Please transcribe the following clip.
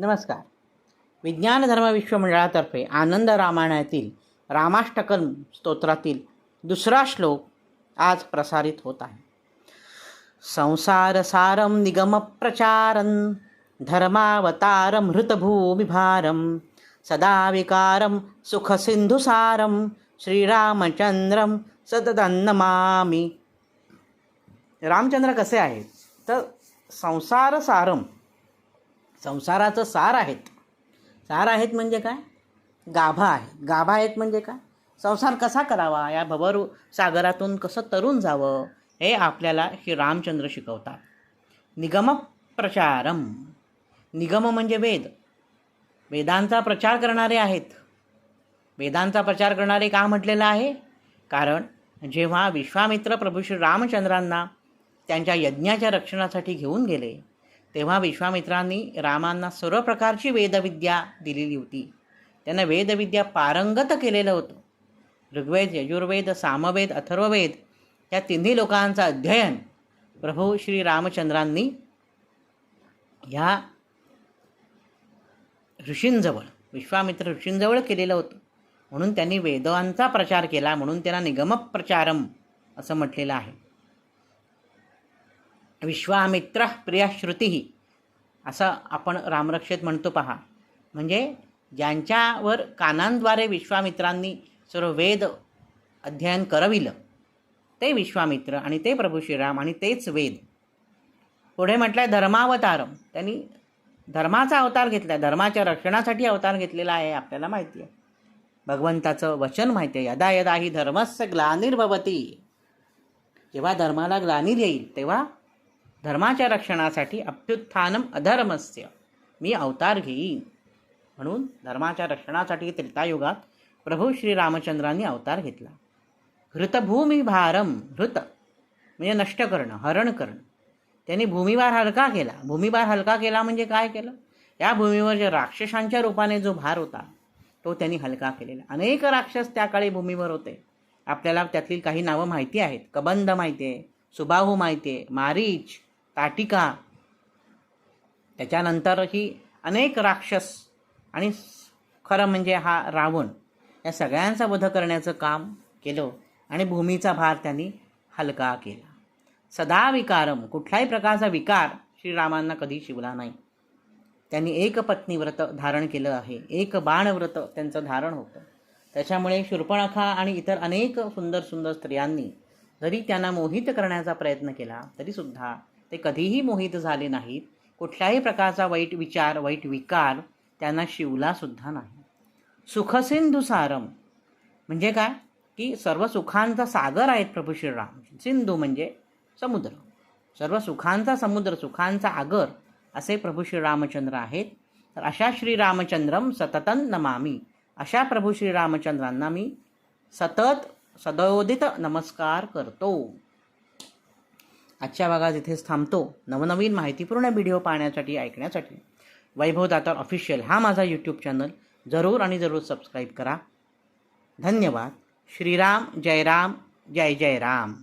नमस्कार. विज्ञान धर्म विश्वमंडळातर्फे आनंद रामायणातील रामाष्टकन स्तोत्रातील दुसरा श्लोक आज प्रसारित होत आहे. संसारसारं निगमप्रचारं धर्मावतारं हृतभूमिभारं सदा विकारं सुखसिन्धुसारं श्रीरामचंद्रं सततं रामचंद्र कसे आहेत? तर संसार सारम संसाराचं सार आहेत. सार आहेत म्हणजे काय? गाभा आहे गाभा आहेत म्हणजे काय? संसार कसा करावा? या भवर सागरातून कसं तरून जावं? हे आपल्याला श्री रामचंद्र शिकवतात. निगम प्रचारम. निगम म्हणजे वेद. वेदांचा प्रचार करणारे आहेत. वेदांचा प्रचार करणारे का म्हटलेलं आहे? कारण जेव्हा विश्वामित्र प्रभू श्री रामचंद्रांना त्यांच्या यज्ञाच्या रक्षणासाठी घेऊन गेले तेव्हा विश्वामित्रांनी रामांना सर्व प्रकारची वेदविद्या दिलेली होती. त्यांना वेदविद्या पारंगत केलेलं होतं. ऋग्वेद यजुर्वेद सामवेद अथर्ववेद या तिन्ही लोकांचं अध्ययन प्रभू श्री रामचंद्रांनी ह्या ऋषींजवळ विश्वामित्र ऋषींजवळ केलेलं होतं. म्हणून त्यांनी वेदांचा प्रचार केला म्हणून त्यांना निगमप्रचारम असं म्हटलेलं आहे. विश्वामित्र प्रियश्रुती असं आपण रामरक्षेत म्हणतो पहा. म्हणजे ज्यांच्यावर कानांद्वारे विश्वामित्रांनी सर्व वेद अध्ययन करविलं ते विश्वामित्र आणि ते प्रभू श्रीराम आणि तेच वेद. पुढे म्हटलं आहे धर्मावतारम त्यांनी धर्माचा अवतार घेतला आहे धर्माच्या रक्षणासाठी अवतार घेतलेला आहे आपल्याला माहिती आहे. भगवंताचं वचन माहिती आहे यदा यदा ही धर्मस्य ग्लानिर्भवती. जेव्हा धर्माला ग्लानीर येईल तेव्हा धर्माच्या रक्षणासाठी अभ्युत्थानम अधर्मस्य. मी अवतार घेईन. म्हणून धर्माच्या रक्षणासाठी त्रेतायुगात प्रभू श्रीरामचंद्रांनी अवतार घेतला. हृतभूमी भारम हृत म्हणजे नष्ट करणं हरण करणं. त्यांनी भूमिभार हलका केला. भूमिभार हलका केला म्हणजे काय केलं? या भूमीवर जे राक्षसांच्या रूपाने जो भार होता तो त्यांनी हलका केलेला. अनेक राक्षस त्या काळी भूमीवर होते. आपल्याला त्यातली काही नावं माहिती आहेत. कबंध माहिती आहे सुबाहू माहिती आहे मारीच ताटिका. त्याच्यानंतरही अनेक राक्षस आणि खरं म्हणजे हा रावण या सगळ्यांचा वध करण्याचं काम केलं आणि भूमीचा भार त्यांनी हलका केला. सदा विकारम कुठल्याही प्रकारचा विकार श्रीरामांना कधी शिवला नाही. त्यांनी एक पत्नी व्रत धारण केलं आहे. एक बाण व्रत त्यांचं धारण होतं. त्याच्यामुळे शूर्पणखा आणि इतर अनेक सुंदर सुंदर स्त्रियांनी जरी त्यांना मोहित करण्याचा प्रयत्न केला तरीसुद्धा ते कधीही मोहित झाले नाहीत. कुठल्याही प्रकारचा वाईट विचार वाईट विकार त्यांना शिवलासुद्धा नाही. सुखसिंधू सारम म्हणजे काय? की सर्व सुखांचा सागर आहेत प्रभू श्रीराम. सिंधू म्हणजे समुद्र. सर्व सुखांचा समुद्र सुखांचा आगर असे प्रभू श्रीरामचंद्र आहेत. तर अशा श्रीरामचंद्रम सततन नमामी. अशा प्रभू श्रीरामचंद्रांना मी सतत सदोदित नमस्कार करतो. आजच्या भागात इथेच थांबतो. नवनवीन माहितीपूर्ण व्हिडिओ पाहण्यासाठी ऐकण्यासाठी वैभव दातार ऑफिशियल हा माझा यूट्यूब चॅनल जरूर आणि जरूर सबस्क्राईब करा. धन्यवाद. श्रीराम जय राम जय जय राम